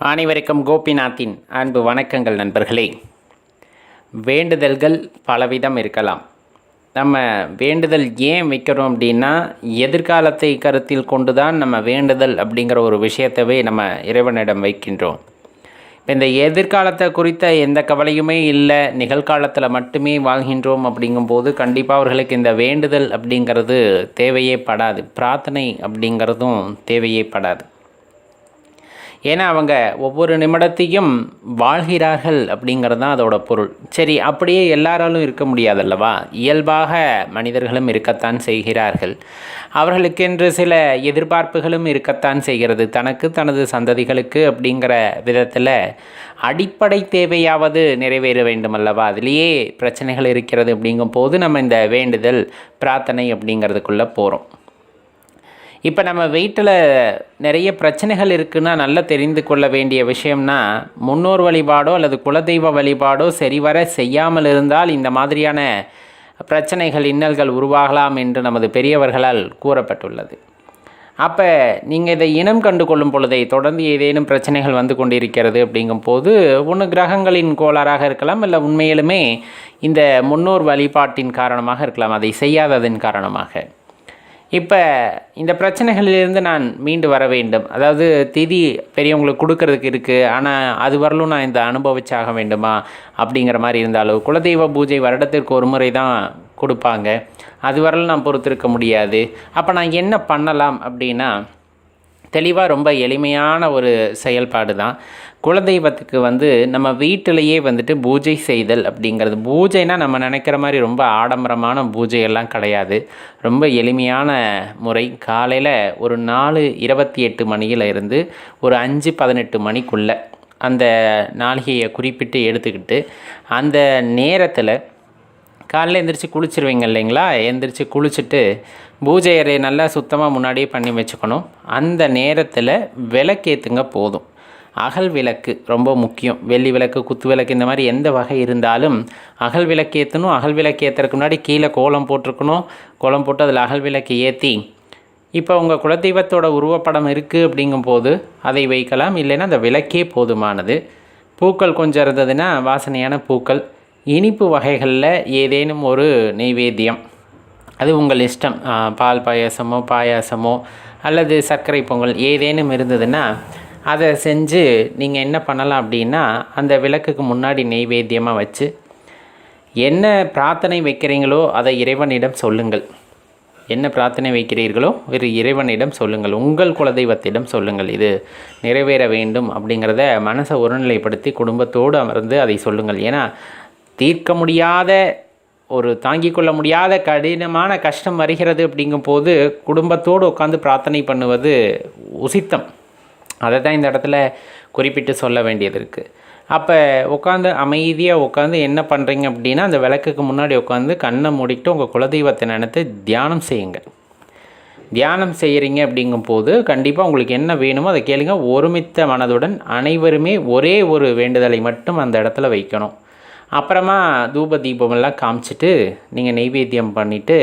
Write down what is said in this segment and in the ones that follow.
அனைவருக்கும் கோபிநாத்தின் அன்பு வணக்கங்கள் நண்பர்களே. வேண்டுதல்கள் பலவிதம் இருக்கலாம். நம்ம வேண்டுதல் ஏன் வைக்கிறோம் அப்படின்னா எதிர்காலத்தை கருத்தில் கொண்டு தான் நம்ம வேண்டுதல் அப்படிங்கிற ஒரு விஷயத்தவே நம்ம இறைவனிடம் வைக்கின்றோம். இப்போ இந்த எதிர்காலத்தை குறித்த எந்த கவலையுமே இல்லை நிகழ்காலத்தில் மட்டுமே வாழ்கின்றோம் அப்படிங்கும்போது கண்டிப்பாக அவர்களுக்கு இந்த வேண்டுதல் அப்படிங்கிறது தேவையே படாது. பிரார்த்தனை அப்படிங்கிறதும் தேவையே படாது. ஏன்னா அவங்க ஒவ்வொரு நிமிடத்தையும் வாழ்கிறார்கள் அப்படிங்கிறது தான் அதோட பொருள். சரி அப்படியே எல்லாராலும் இருக்க முடியாதல்லவா? இயல்பாக மனிதர்களும் இருக்கத்தான் செய்கிறார்கள். அவர்களுக்கென்று சில எதிர்பார்ப்புகளும் இருக்கத்தான் செய்கிறது. தனக்கு தனது சந்ததிகளுக்கு அப்படிங்கிற விதத்தில் அடிப்படை தேவையாவது நிறைவேற வேண்டும் அல்லவா அதுலேயே பிரச்சனைகள் இருக்கிறது அப்படிங்கும் போது நம்ம இந்த வேண்டுதல் பிரார்த்தனை அப்படிங்கிறதுக்குள்ளே போகிறோம் இப்போ நம்ம வீட்டில் நிறைய பிரச்சனைகள் இருக்குன்னா நல்லா தெரிந்து கொள்ள வேண்டிய விஷயம்னா முன்னோர் வழிபாடோ அல்லது குலதெய்வ வழிபாடோ சரிவர செய்யாமல் இருந்தால் இந்த மாதிரியான பிரச்சனைகள் இன்னல்கள் உருவாகலாம் என்று நமது பெரியவர்களால் கூறப்பட்டுள்ளது. அப்போ நீங்கள் இதை இனம் கண்டு கொள்ளும் பொழுதை தொடர்ந்து ஏதேனும் பிரச்சனைகள் வந்து கொண்டிருக்கிறது அப்படிங்கும் போது ஒன்று கிரகங்களின் கோளாறாக இருக்கலாம் இல்லை உண்மையிலுமே இந்த முன்னோர் வழிபாட்டின் காரணமாக இருக்கலாம் அதை செய்யாததன் காரணமாக. இப்போ இந்த பிரச்சனைகளிலிருந்து நான் மீண்டு வர வேண்டும். அதாவது திதி பெரியவங்களுக்கு கொடுக்கறதுக்கு இருக்குது ஆனால் அது வரலும் நான் இந்த அனுபவிச்சாக வேண்டுமா? அப்படிங்கிற மாதிரி இருந்தாலும் குலதெய்வ பூஜை வருடத்திற்கு ஒரு முறை தான் கொடுப்பாங்க. அது வரலும் நான் பொறுத்திருக்க முடியாது. அப்போ நான் என்ன பண்ணலாம் அப்படின்னா தெளிவாக ரொம்ப எளிமையான ஒரு செயல்பாடு தான். குலதெய்வத்துக்கு வந்து நம்ம வீட்டிலையே வந்துட்டு பூஜை செய்தல் அப்படிங்கிறது. பூஜைனா நம்ம நினைக்கிற மாதிரி ரொம்ப ஆடம்பரமான பூஜையெல்லாம் கிடையாது. ரொம்ப எளிமையான முறை. காலையில் ஒரு நாலு இருபத்தி எட்டு மணியில் இருந்து ஒரு அஞ்சு பதினெட்டு மணிக்குள்ளே அந்த நாளிகையை குறிப்பிட்டு எடுத்துக்கிட்டு அந்த நேரத்தில் காலையில் எந்திரிச்சு குளிச்சிருவீங்க இல்லைங்களா? எந்திரிச்சு குளிச்சுட்டு பூஜை அறையை நல்லா சுத்தமாக முன்னாடியே பண்ணி வச்சுக்கணும். அந்த நேரத்தில் விளக்கேற்றுங்க போதும். அகல் விளக்கு ரொம்ப முக்கியம். வெள்ளி விளக்கு குத்து விளக்கு இந்த மாதிரி எந்த வகை இருந்தாலும் அகல் விளக்கு ஏற்றணும் அகல் விளக்கு ஏற்றுறதுக்கு முன்னாடி கீழே கோலம் போட்டிருக்கணும். கோலம் போட்டு அதில் அகல் விளக்கு ஏற்றி இப்போ உங்கள் குலதெய்வத்தோட உருவப்படம் இருக்குது அப்படிங்கும்போது அதை வைக்கலாம். இல்லைன்னா அந்த விளக்கே போதுமானது. பூக்கள் கொஞ்சம் இருந்ததுன்னா வாசனையான பூக்கள். இனிப்பு வகைகளில் ஏதேனும் ஒரு நெய்வேத்தியம். அது உங்கள் இஷ்டம். பால் பாயாசமோ பாயாசமோ அல்லது சர்க்கரை பொங்கல் ஏதேனும் இருந்ததுன்னா அதை செஞ்சு நீங்கள் என்ன பண்ணலாம் அப்படின்னா அந்த விளக்குக்கு முன்னாடி நெய்வேத்தியமாக வச்சு என்ன பிரார்த்தனை வைக்கிறீங்களோ அதை இறைவனிடம் சொல்லுங்கள். என்ன பிரார்த்தனை வைக்கிறீர்களோ ஒரு இறைவனிடம் சொல்லுங்கள். உங்கள் குலதெய்வத்திடம் சொல்லுங்கள். இது நிறைவேற வேண்டும் அப்படிங்கிறத மனசை ஒருநிலைப்படுத்தி குடும்பத்தோடு அமர்ந்து அதை சொல்லுங்கள். ஏன்னா தீர்க்க முடியாத ஒரு தாங்கிக் கொள்ள முடியாத கடினமான கஷ்டம் வருகிறது அப்படிங்கும்போது குடும்பத்தோடு உட்காந்து பிரார்த்தனை பண்ணுவது உசித்தம். அதை தான் இந்த இடத்துல குறிப்பிட்டு சொல்ல வேண்டியது இருக்குது அப்போ உட்காந்து அமைதியாக உட்காந்து என்ன பண்ணுறீங்க அப்படின்னா அந்த விளக்குக்கு முன்னாடி உட்காந்து கண்ணை மூடிட்டு உங்கள் குலதெய்வத்தை நினைத்து தியானம் செய்யுங்க. தியானம் செய்கிறீங்க அப்படிங்கும்போது கண்டிப்பாக உங்களுக்கு என்ன வேணுமோ அதை கேளுங்க. ஒருமித்த மனதுடன் அனைவருமே ஒரே ஒரு வேண்டுதலை மட்டும் அந்த இடத்துல வைக்கணும். அப்புறமா தூப தீபமெல்லாம் காமிச்சிட்டு நீங்கள் நெய்வேத்தியம் பண்ணிவிட்டு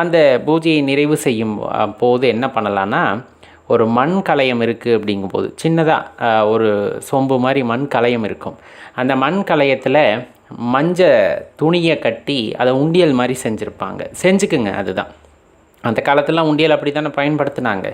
அந்த பூஜையை நிறைவு செய்யும் போது என்ன பண்ணலான்னா ஒரு மண் கலையம் இருக்குது அப்படிங்கும்போது சின்னதாக ஒரு சொம்பு மாதிரி மண் கலையம் இருக்கும். அந்த மண் கலையத்தில் மஞ்ச துணியை கட்டி அதை உண்டியல் மாதிரி செஞ்சுருப்பாங்க. செஞ்சுக்குங்க அதுதான். அந்த காலத்திலாம் உண்டியல் அப்படி தானே பயன்படுத்தினாங்க.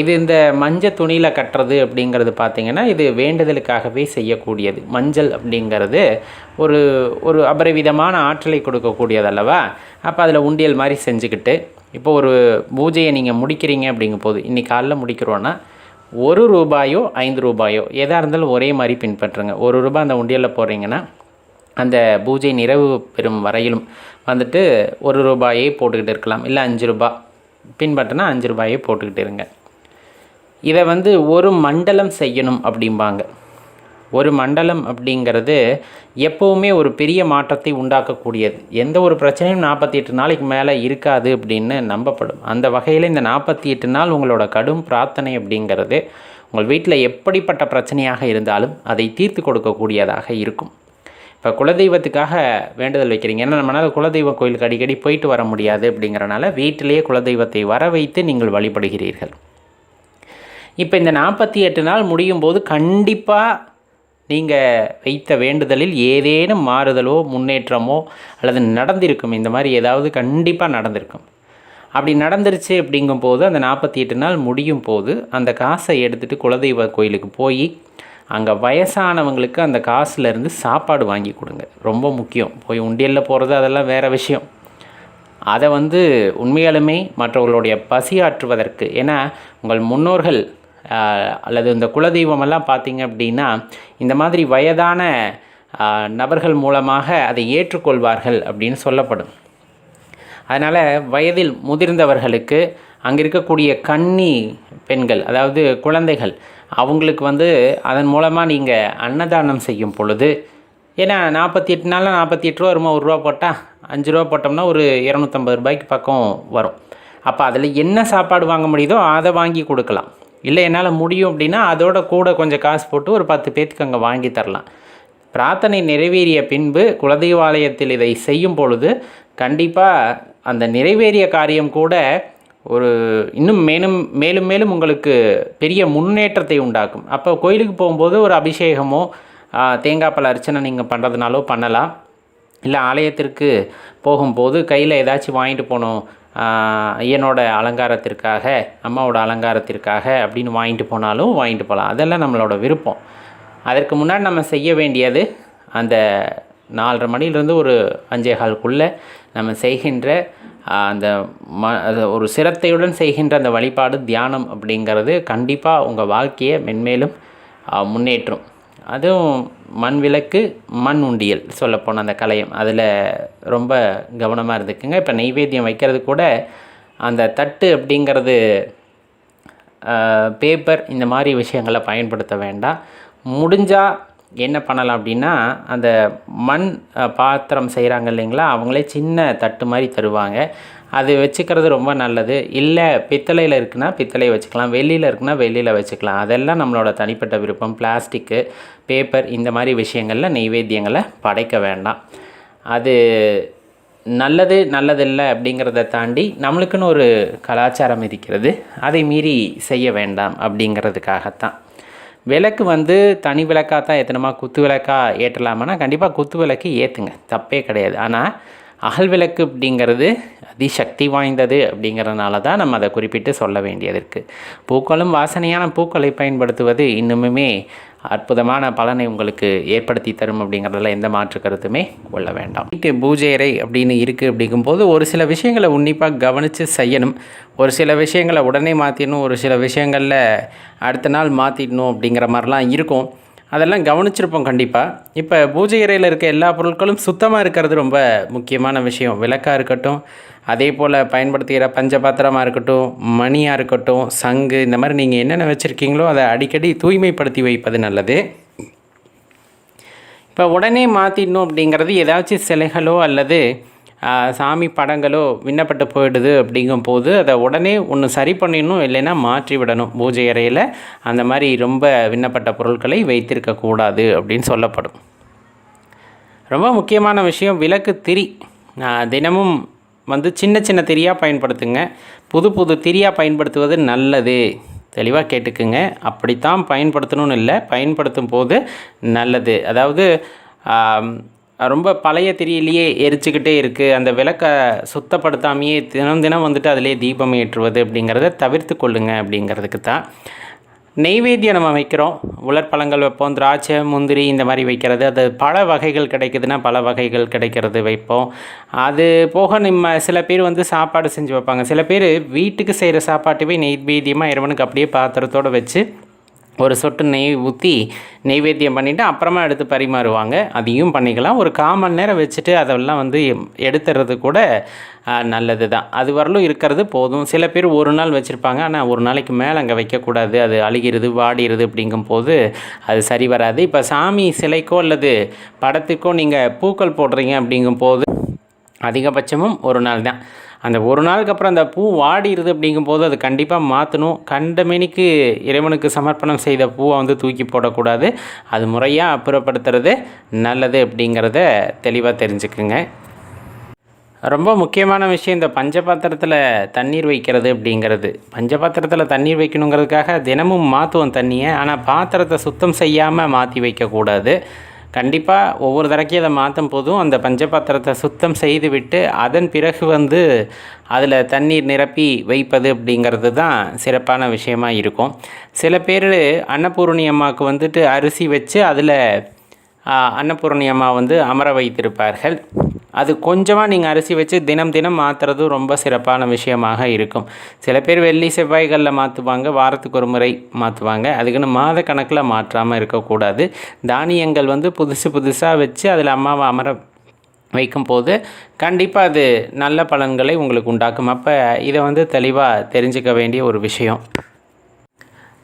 இது இந்த மஞ்சள் துணியில் கட்டுறது அப்படிங்கிறது பார்த்திங்கன்னா இது வேண்டுதலுக்காகவே செய்யக்கூடியது. மஞ்சள் அப்படிங்கிறது ஒரு ஒரு அபரிவிதமான ஆற்றலை கொடுக்கக்கூடியது அல்லவா? அப்போ அதில் உண்டியல் மாதிரி செஞ்சுக்கிட்டு இப்போ ஒரு பூஜையை நீங்கள் முடிக்கிறீங்க அப்படிங்கும் போது இன்றைக்கி காலைல முடிக்கிறோன்னா ஒரு ரூபாயோ ஐந்து ரூபாயோ எதாக இருந்தாலும் ஒரே மாதிரி பின்பற்றுங்க. ஒரு ரூபாய் அந்த உண்டியலில் போடுறீங்கன்னா அந்த பூஜை நிறைவு பெறும் வரையிலும் வந்துட்டு ஒரு ரூபாயே போட்டுக்கிட்டு இருக்கலாம். இல்லை அஞ்சு ரூபாய். பின்பற்றினா அஞ்சு ரூபாயே போட்டுக்கிட்டு இருங்க. இதை வந்து ஒரு மண்டலம் செய்யணும் அப்படிம்பாங்க. ஒரு மண்டலம் அப்படிங்கிறது எப்போவுமே ஒரு பெரிய மாற்றத்தை உண்டாக்கக்கூடியது. எந்த ஒரு பிரச்சனையும் நாற்பத்தி எட்டு நாளைக்கு மேலே இருக்காது அப்படின்னு நம்பப்படும். அந்த வகையில் இந்த நாற்பத்தி எட்டு நாள் உங்களோட கடும் பிரார்த்தனை அப்படிங்கிறது உங்கள் வீட்டில் எப்படிப்பட்ட பிரச்சனையாக இருந்தாலும் அதை தீர்த்து கொடுக்கக்கூடியதாக இருக்கும். இப்போ குலதெய்வத்துக்காக வேண்டுதல் வைக்கிறீங்க. ஏன்னா நம்மளால் குலதெய்வ கோயிலுக்கு அடிக்கடி போயிட்டு வர முடியாது அப்படிங்கிறனால வீட்டிலேயே குலதெய்வத்தை வர வைத்து நீங்கள் வழிபடுகிறீர்கள். இப்போ இந்த நாற்பத்தி எட்டு நாள் முடியும் போது கண்டிப்பாக நீங்கள் வைத்த வேண்டுதலில் ஏதேனும் மாறுதலோ முன்னேற்றமோ அல்லது நடந்திருக்கும் இந்த மாதிரி ஏதாவது கண்டிப்பாக நடந்திருக்கும். அப்படி நடந்துருச்சு அப்படிங்கும்போது அந்த நாற்பத்தி எட்டு நாள் முடியும் போது அந்த காசை எடுத்துகிட்டு குலதெய்வ கோயிலுக்கு போய் அங்கே வயசானவங்களுக்கு அந்த காசுலேருந்து சாப்பாடு வாங்கி கொடுங்க. ரொம்ப முக்கியம். போய் உண்டியலில் போகிறது அதெல்லாம் வேறு விஷயம். அதை வந்து உண்மையாலுமே மற்றவர்களுடைய பசியாற்றுவதற்கு ஏன்னா உங்கள் முன்னோர்கள் அல்லது இந்த குலதெய்வமெல்லாம் பார்த்திங்க அப்படின்னா இந்த மாதிரி வயதான நபர்கள் மூலமாக அதை ஏற்றுக்கொள்வார்கள் அப்படின்னு சொல்லப்படும். அதனால் வயதில் முதிர்ந்தவர்களுக்கு அங்கே இருக்கக்கூடிய கன்னி பெண்கள் அதாவது குழந்தைகள் அவங்களுக்கு வந்து அதன் மூலமாக நீங்கள் அன்னதானம் செய்யும் பொழுது ஏன்னா நாற்பத்தி எட்டு நாளில் நாற்பத்தி எட்டு ரூபா வருமா? ஒரு ரூபா போட்டால் அஞ்சு ரூபா போட்டோம்னா ஒரு இரநூத்தம்பது ரூபாய்க்கு பக்கம் வரும். அப்போ அதில் என்ன சாப்பாடு வாங்க முடியுதோ அதை வாங்கி கொடுக்கலாம். இல்லை என்னால் முடியும் அப்படின்னா அதோட கூட கொஞ்சம் காசு போட்டு ஒரு பத்து பேத்துக்கு அங்கே வாங்கி தரலாம். பிரார்த்தனை நிறைவேறிய பின்பு குலதெய்வாலயத்தில் இதை செய்யும் பொழுது கண்டிப்பாக அந்த நிறைவேறிய காரியம் கூட ஒரு இன்னும் மேலும் மேலும் மேலும் உங்களுக்கு பெரிய முன்னேற்றத்தை உண்டாக்கும். அப்போ கோயிலுக்கு போகும்போது ஒரு அபிஷேகமோ தேங்காய் பழ அர்ச்சனை நீங்கள் பண்ணுறதுனாலோ பண்ணலாம். இல்லை ஆலயத்திற்கு போகும்போது கையில் ஏதாச்சும் வாங்கிட்டு போகணும் ஐயனோட அலங்காரத்திற்காக அம்மாவோட அலங்காரத்திற்காக அப்படின்னு வாங்கிட்டு போனாலும் வாங்கிட்டு போகலாம் அதெல்லாம் நம்மளோட விருப்பம். அதற்கு முன்னாடி நம்ம செய்ய வேண்டியது அந்த நாலரை மணிலேருந்து ஒரு அஞ்சே காலுக்குள்ளே நம்ம செய்கின்ற அந்த ம அது ஒரு சிரத்தையுடன் செய்கின்ற அந்த வழிபாடு தியானம் அப்படிங்கிறது கண்டிப்பாக உங்கள் வாழ்க்கையை மென்மேலும் முன்னேற்றும். அதுவும் மண் விளக்கு மண் உண்டியல் சொல்லப்போன அந்த கலையம். அதில் ரொம்ப கவனமாக இருந்துக்குங்க. இப்போ நெய்வேத்தியம் வைக்கிறது கூட அந்த தட்டு அப்படிங்கிறது பேப்பர் இந்த மாதிரி விஷயங்களை பயன்படுத்த வேண்டாம். முடிஞ்சால் என்ன பண்ணலாம் அப்படின்னா அந்த மண் பாத்திரம் செய்கிறாங்க இல்லைங்களா? அவங்களே சின்ன தட்டு மாதிரி தருவாங்க. அது வச்சுக்கிறது ரொம்ப நல்லது. இல்லை பித்தளையில் இருக்குன்னா பித்தளையை வச்சுக்கலாம். வெளியில் இருக்குன்னா வெளியில் வச்சுக்கலாம். அதெல்லாம் நம்மளோட தனிப்பட்ட விருப்பம். பிளாஸ்டிக்கு பேப்பர் இந்த மாதிரி விஷயங்களில் நெய்வேத்தியங்களை படைக்க வேண்டாம். அது நல்லது நல்லதில்லை அப்படிங்கிறத தாண்டி நம்மளுக்குன்னு ஒரு கலாச்சாரம் இருக்கிறது. அதை மீறி செய்ய வேண்டாம் அப்படிங்கிறதுக்காகத்தான். விளக்கு வந்து தனி விளக்காக தான் ஏற்றணுமா குத்து விளக்காக ஏற்றலாமான்னா கண்டிப்பாக குத்து விளக்கு ஏற்றுங்க தப்பே கிடையாது. ஆனால் அகல் விளக்கு அப்படிங்கிறது அதிசக்தி வாய்ந்தது அப்படிங்கிறதுனால தான் நம்ம அதை குறிப்பிட்டு சொல்ல வேண்டியது இருக்குது பூக்களும் வாசனையான பூக்களை பயன்படுத்துவது இன்னுமுமே அற்புதமான பலனை உங்களுக்கு ஏற்படுத்தி தரும் அப்படிங்கிறதுல எந்த மாற்று கருத்துமே கொள்ள வேண்டாம். வீட்டு பூஜை அறை அப்படின்னு இருக்குது அப்படிங்கும்போது ஒரு சில விஷயங்களை உன்னிப்பாக கவனித்து செய்யணும். ஒரு சில விஷயங்களை உடனே மாற்றிடணும் ஒரு சில விஷயங்களில் அடுத்த நாள் மாற்றிடணும் அப்படிங்கிற மாதிரிலாம் இருக்கும். அதெல்லாம் கவனிச்சிருப்போம் கண்டிப்பாக இப்போ பூஜை அறையில் இருக்க எல்லா பொருட்களும் சுத்தமாக இருக்கிறது ரொம்ப முக்கியமான விஷயம். விளக்காக இருக்கட்டும் அதே போல் பயன்படுத்துகிற பஞ்சபாத்திரமாக இருக்கட்டும் மணியாக இருக்கட்டும் சங்கு இந்த மாதிரி நீங்கள் என்னென்ன வச்சுருக்கீங்களோ அதை அடிக்கடி தூய்மைப்படுத்தி வைப்பது நல்லது. இப்போ உடனே மாற்றிடணும் அப்படிங்கிறது ஏதாச்சும் சிலைகளோ அல்லது சாமி படங்களோ விண்ணப்பட்டு போயிடுது அப்படிங்கும்போது அதை உடனே ஒன்று சரி பண்ணிடணும் இல்லைன்னா மாற்றி விடணும். பூஜை அறையில் அந்த மாதிரி ரொம்ப விண்ணப்பட்ட பொருட்களை வைத்திருக்கக்கூடாது அப்படின்னு சொல்லப்படும். ரொம்ப முக்கியமான விஷயம் விளக்கு திரி. தினமும் வந்து சின்ன சின்ன திரியாக பயன்படுத்துங்க. புது புது திரியாக பயன்படுத்துவது நல்லது. தெளிவாக கேட்டுக்குங்க. அப்படித்தான் பயன்படுத்தணும்னு இல்லை பயன்படுத்தும் போது நல்லது. அதாவது ரொம்ப பழைய திரியிலேயே எரிச்சுக்கிட்டே இருக்குது அந்த விளக்கை சுத்தப்படுத்தாமையே தினம் தினம் வந்துட்டு அதிலே தீபம் ஏற்றுவது அப்படிங்கிறத தவிர்த்து கொள்ளுங்க அப்படிங்கிறதுக்கு தான் நெய்வேத்தியம் நம்ம வைக்கிறோம். உலர்பழங்கள் வைப்போம் திராட்சை முந்திரி இந்த மாதிரி வைக்கிறது. அது பல வகைகள் கிடைக்குதுன்னா பல வகைகள் கிடைக்கிறது வைப்போம். அது போக நம்ம சில பேர் வந்து சாப்பாடு செஞ்சு வைப்பாங்க. சில பேர் வீட்டுக்கு செய்கிற சாப்பாட்டுவே நெய்வேத்தியமாக இறைவனுக்கு அப்படியே பாத்திரத்தோடு வச்சு ஒரு சொட்டு நெய் ஊற்றி நெய்வேத்தியம் பண்ணிவிட்டு அப்புறமா எடுத்து பரிமாறுவாங்க. அதையும் பண்ணிக்கலாம். ஒரு கால் மணி நேரம் வச்சுட்டு அதெல்லாம் வந்து எடுத்துறது கூட நல்லது தான் அது வரலும் இருக்கிறது போதும். சில பேர் ஒரு நாள் வச்சுருப்பாங்க. ஆனால் ஒரு நாளைக்கு மேலே அங்கே வைக்கக்கூடாது. அது அழுகிறது வாடிடுது அப்படிங்கும்போது அது சரி வராது. இப்போ சாமி சிலைக்கோ அல்லது படத்துக்கோ நீங்கள் பூக்கள் போடுறீங்க அப்படிங்கும்போது அதிகபட்சமும் ஒரு நாள் தான். அந்த ஒரு நாளுக்கு அப்புறம் அந்த பூ வாடிடுது அப்படிங்கும்போது அது கண்டிப்பாக மாற்றணும் கண்டமேனிக்கு இறைவனுக்கு சமர்ப்பணம் செய்த பூவை வந்து தூக்கி போடக்கூடாது. அது முறையாக அப்புறப்படுத்துறது நல்லது அப்படிங்கிறத தெளிவாக தெரிஞ்சுக்குங்க. ரொம்ப முக்கியமான விஷயம் இந்த பஞ்சபாத்திரத்தில் தண்ணீர் வைக்கிறது அப்படிங்கிறது. பஞ்சபாத்திரத்தில் தண்ணீர் வைக்கணுங்கிறதுக்காக தினமும் மாற்றுவோம் தண்ணியை. ஆனால் பாத்திரத்தை சுத்தம் செய்யாமல் மாற்றி வைக்கக்கூடாது. கண்டிப்பாக ஒவ்வொரு தடக்கையும் அதை மாற்றும் போதும் அந்த பஞ்சபாத்திரத்தை சுத்தம் செய்துவிட்டு அதன் பிறகு வந்து அதில் தண்ணீர் நிரப்பி வைப்பது அப்படிங்கிறது தான் சிறப்பான விஷயமா இருக்கும். சில பேர் அன்னபூரணி அம்மாவுக்கு வந்துட்டு அரிசி வச்சு அதில் அன்னபூரணி அம்மா வந்து அமர வைத்திருப்பார்கள். அது கொஞ்சமாக நீங்கள் அரிசி வச்சு தினம் தினம் மாற்றுறது ரொம்ப சிறப்பான விஷயமாக இருக்கும். சில பேர் வெள்ளி செவ்வாய்களில் மாற்றுவாங்க வாரத்துக்கு ஒரு முறை மாற்றுவாங்க அதுக்குன்னு மாத கணக்கில் மாற்றாமல் இருக்கக்கூடாது. தானியங்கள் வந்து புதுசு புதுசாக வச்சு அதில் அம்மாவை அமர வைக்கும் போது கண்டிப்பாக அது நல்ல பலன்களை உங்களுக்கு உண்டாக்கும். அப்போ இதை வந்து தெளிவாக தெரிஞ்சுக்க வேண்டிய ஒரு விஷயம்.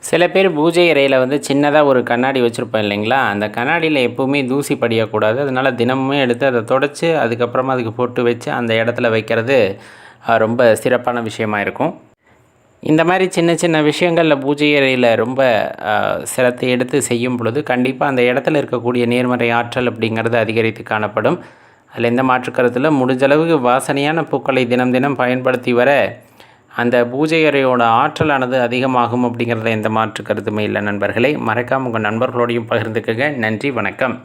சில பேர் பூஜை அறையில் வந்து சின்னதாக ஒரு கண்ணாடி வச்சுருப்போம் இல்லைங்களா? அந்த கண்ணாடியில் எப்போவுமே தூசி படியக்கூடாது. அதனால் தினமுமே எடுத்து அதை தொடச்சி அதுக்கப்புறமா அதுக்கு போட்டு வச்சு அந்த இடத்துல வைக்கிறது ரொம்ப சிறப்பான விஷயமா இருக்கும். இந்த மாதிரி சின்ன சின்ன விஷயங்களில் பூஜை அறையில் ரொம்ப சிரத்தை எடுத்து செய்யும் பொழுது கண்டிப்பாக அந்த இடத்துல இருக்கக்கூடிய நேர்மறை ஆற்றல் அப்படிங்கிறது அதிகரித்து காணப்படும். அதில் எந்த மாற்று கருத்தில் வாசனையான பூக்களை தினம் தினம் பயன்படுத்தி வர அந்த பூஜை அறையோட ஆற்றலானது அதிகமாகும் அப்படிங்கிறத எந்த மாற்று கருத்துமே இல்லை நண்பர்களே. மறக்காமல் உங்கள் நண்பர்களோடையும் பகிர்ந்துக்குங்க. நன்றி வணக்கம்.